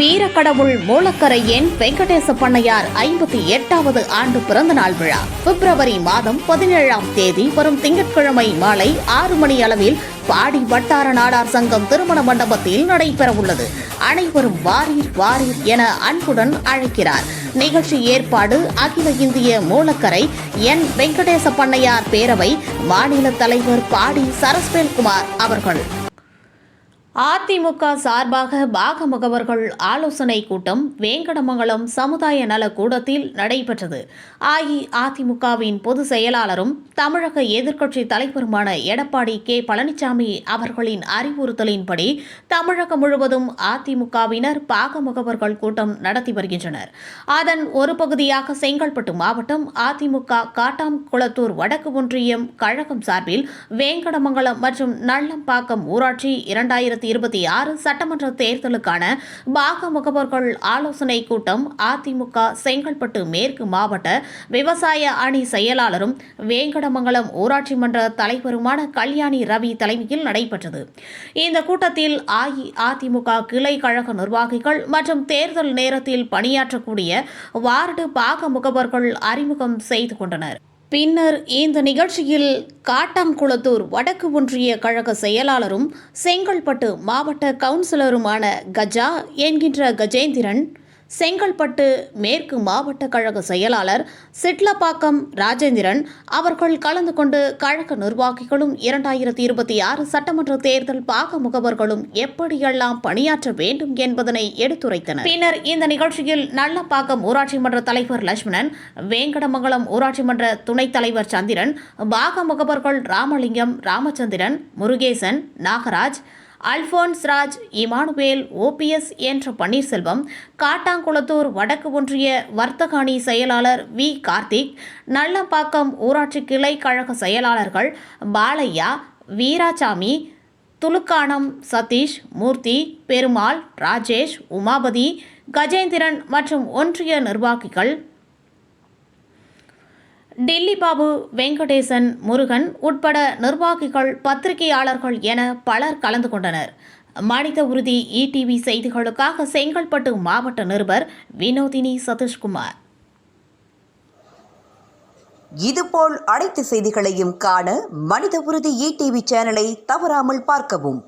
வீரக்கடவுள் மூலக்கரையன் வெங்கடேச பண்ணையார் ஐம்பத்தி எட்டாவது ஆண்டு பிறந்த நாள் விழா. பிப்ரவரி மாதம் பதினேழாம் தேதி வரும் திங்கட்கிழமை மாலை ஆறு மணி அளவில் பாடி வட்டார நாடார் சங்கம் திருமண மண்டபத்தில் நடைபெறவுள்ளது. அனைவரும் வாரீர் வாரீர் என அன்புடன் அழைக்கிறார். நிகழ்ச்சி ஏற்பாடு அகில இந்திய மூலக்கரை என் வெங்கடேச பண்ணையார் பேரவை மாநில தலைவர் பாடி சரஸ்வேல்குமார் அவர்கள். அதிமுக சார்பாக பாக முகவர்கள் ஆலோசனை கூட்டம் வேங்கடமங்கலம் சமுதாய நல கூடத்தில் நடைபெற்றது. அஇஅதிமுகவின் பொதுச் செயலாளரும் தமிழக எதிர்க்கட்சி தலைவருமான எடப்பாடி கே. பழனிசாமி அவர்களின் அறிவுறுத்தலின்படி தமிழகம் முழுவதும் அதிமுகவினர் பாக முகவர்கள் கூட்டம் நடத்தி வருகின்றனர். அதன் ஒரு பகுதியாக செங்கல்பட்டு மாவட்டம் அதிமுக காட்டாம்குளத்தூர் வடக்கு ஒன்றியம் கழகம் சார்பில் வேங்கடமங்கலம் மற்றும் நள்ளம்பாக்கம் ஊராட்சி இரண்டாயிரத்தி இருபத்தி ஆறு சட்டமன்ற தேர்தலுக்கான பாக முகவர்கள் ஆலோசனை கூட்டம் அதிமுக செங்கல்பட்டு மேற்கு மாவட்ட விவசாய அணி செயலாளரும் வேங்கடமங்கலம் ஊராட்சி மன்ற தலைவருமான கல்யாணி ரவி தலைமையில் நடைபெற்றது. இந்த கூட்டத்தில் அஇஅதிமுக கிளை கழக நிர்வாகிகள் மற்றும் தேர்தல் நேரத்தில் பணியாற்றக்கூடிய வார்டு பாக முகவர்கள் அறிமுகம் செய்து கொண்டனர். பின்னர் இந்த நிகழ்ச்சியில் காட்டாங்குளத்தூர் வடக்கு ஒன்றிய கழக செயலாளரும் செங்கல்பட்டு மாவட்ட கவுன்சிலருமான கஜா என்கின்ற கஜேந்திரன் செங்கல்பட்டு மேற்கு மாவட்ட கழக செயலாளர் சிட்லப்பாக்கம் ராஜேந்திரன் அவர்கள் கலந்து கொண்டு கழக நிர்வாகிகளும் இரண்டாயிரத்தி இருபத்தி ஆறு சட்டமன்ற தேர்தல் பாக முகவர்களும் எப்படியெல்லாம் பணியாற்ற வேண்டும் என்பதனை எடுத்துரைத்தனர். பின்னர் இந்த நிகழ்ச்சியில் நல்லப்பாக்கம் ஊராட்சி மன்ற தலைவர் லட்சுமணன் வேங்கடமங்கலம் ஊராட்சி மன்ற துணைத் தலைவர் சந்திரன் பாக முகவர்கள் Ramalingam Ramachandran Murugesan Nagaraj Alphonse Raj Emmanuel OPS என்ற பன்னீர்செல்வம் காட்டாங்குளத்தூர் வடக்கு ஒன்றிய வர்த்தக அணி செயலாளர் வி. கார்த்திக் நல்லம்பாக்கம் ஊராட்சி கிளை கழக செயலாளர்கள் பாலையா வீராசாமி துலுக்கானம் சதீஷ் மூர்த்தி பெருமாள் ராஜேஷ் உமாபதி கஜேந்திரன் மற்றும் ஒன்றிய நிர்வாகிகள் டில்லி பாபு வெங்கடேசன் முருகன் உட்பட நிர்வாகிகள் பத்திரிகையாளர்கள் என பலர் கலந்து கொண்டனர். மனித உறுதி இடிவி செய்திகளுக்காக செங்கல்பட்டு மாவட்ட நிருபர் வினோதினி சதீஷ்குமார். இதுபோல் அனைத்து செய்திகளையும் காண மனித உறுதி இடிவி சேனலை தவறாமல் பார்க்கவும்.